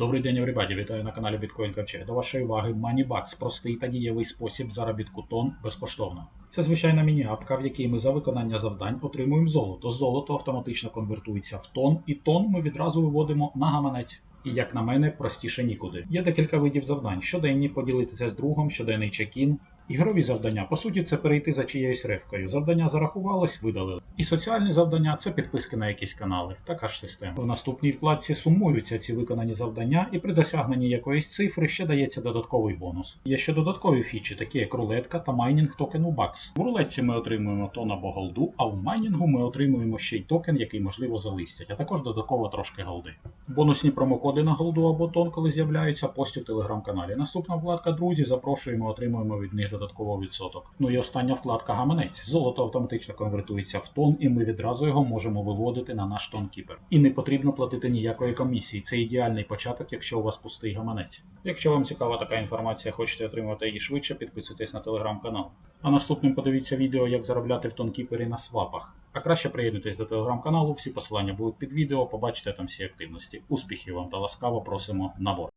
Добрий день, everybody! Вітаю на каналі Bitcoin Ковчег. До вашої уваги MoneyBucks – простий та дієвий спосіб заробітку тон безкоштовно. Це звичайна міні-апка, в якій ми за виконання завдань отримуємо золото. Золото автоматично конвертується в тон, і тон ми відразу виводимо на гаманець. І як на мене, простіше нікуди. Є декілька видів завдань: щоденні поділитися з другом, щоденний чекін. Ігрові завдання, по суті, це перейти за чиєюсь ревкою. Завдання зарахувалось, видалили. І соціальні завдання це підписки на якісь канали. Така ж система. В наступній вкладці сумуються ці виконані завдання, і при досягненні якоїсь цифри ще дається додатковий бонус. Є ще додаткові фічі, такі як рулетка та майнінг токену BAX. В рулетці ми отримуємо тон або голду, а в майнінгу ми отримуємо ще й токен, який можливо залистять, а також додатково трошки голди. Бонусні промокоди на голду або тон, коли з'являються, постів в телеграм-каналі. Наступна вкладка Друзі. Запрошуємо, отримуємо від них додатково відсоток. Ну і остання вкладка Гаманець. Золото автоматично конвертується в тон, і ми відразу його можемо виводити на наш тонкіпер. І не потрібно платити ніякої комісії. Це ідеальний початок, якщо у вас пустий гаманець. Якщо вам цікава така інформація, хочете отримати її швидше, підписуйтесь на телеграм-канал. А наступним подивіться відео, як заробляти в тонкіпері на свапах. А краще приєднуйтесь до телеграм-каналу, всі посилання будуть під відео, побачите там всі активності. Успіхів вам та ласкаво просимо на борт.